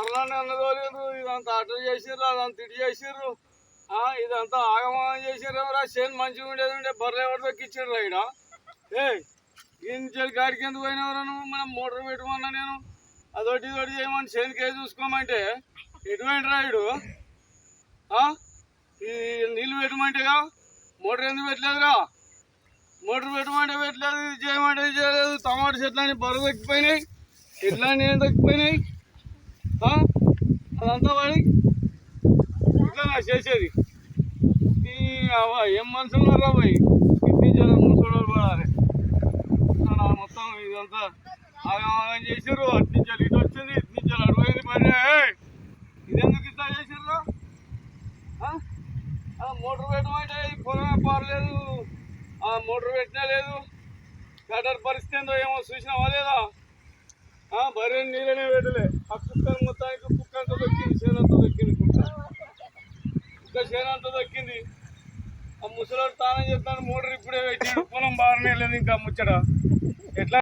బర్రాన్ని అన్నదోలేదు ఇదంతా అటు చేసిర్రు అదంతా ఇటు చేసిర్రు. ఇదంతా ఆగమాగం చేసిర్రు రా చేను మంచిగా ఉండేది ఉండే బర్రె ఎవరు దక్కిచ్చారు ఇక్కడ ఏ ఇంటి గాడికి ఎందుకు పోయినవరా నువ్వు? మనం మోటార్ పెట్టమన్నా నేను. అదొకటి ఇదొకటి చేయమని చేనుకే చూసుకోమంటే ఎటువంటి రాయుడు ఈ నీళ్ళు పెట్టమంటేగా? మోటార్ ఎందుకు పెట్టలేదురా? మోటార్ పెట్టమంటే పెట్టలేదు ఇది చేయమంటే ఇది చేయలేదు. టమాటా చెట్లు అని బరువు తగ్గిపోయినాయి. ఎట్లా ఏం తగ్గిపోయినాయి? అదంతా పడి ఇట్లా చేసేది. నీ అవ్వ ఏం మనుషులు రాబోయి పోయి ఇప్పించారు ముసలి పడాలి మొత్తం ఇదంతా ఆగం ఆగం చేసారు అటు ఇటు వచ్చింది. ఇటు నుంచి మరి. ఇదెందుకు ఇట్లా చేసారు మోటార్ పెట్టమంటే పొలమే పారలేదు ఆ మోటార్ పెట్టినా లేదు. గటర్ పరిస్థితి ఏందో ఏమో చూసినావా లేదా? ఆ, బర్రె నీళ్ళనే పెట్టలే. ఆ కుక్కను మొత్తానికి కుక్క అంత దొక్కింది చేనంత దొక్కింది కుక్క. కుక్క చేనంత దొక్కింది. ఆ ముసలోడు తానే చేస్తాను మోటార్ ఇప్పుడే పెట్టాడు. పొలం బాగానే లేదు ఇంకా ముచ్చట. ఎట్లా